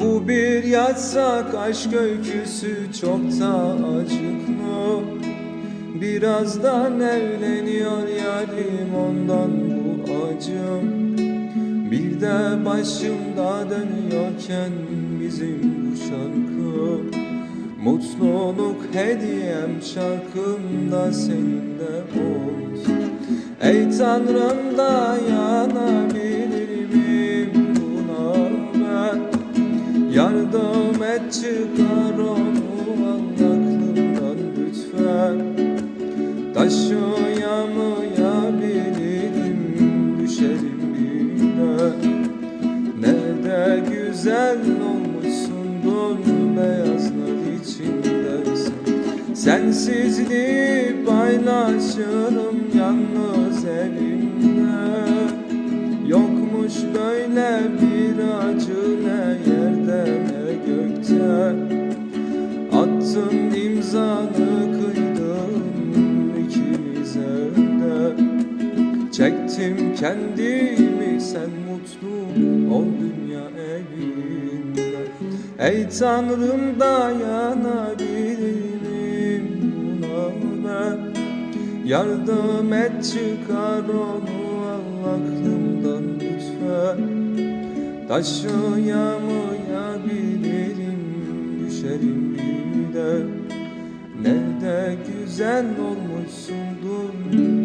Bu bir yasak aşk öyküsü çok da acıklı. Birazdan evleniyor yarim ondan bu acım Bir de başımda dönüyorken bizim bu şarkı. Mutluluk hediyem şarkımda senin de olsun. Ey Tanrım dayanabilir çıkar onu aklımdan lütfen. Taşıyamayabilirim düşerim bile Ne de güzel olmuşsundur beyazlar içinde sen? Sensizliği paylaşırım yalnız İmzanı kıydın ikimize de. Çektim kendimi sen mutlu ol dünya evinde. Ey Tanrım dayanabilirim buna ben. Yardım et çıkar onu aklımdan lütfen. Taşıyamayabilirim düşerim bir Ne de güzel olmuşsundur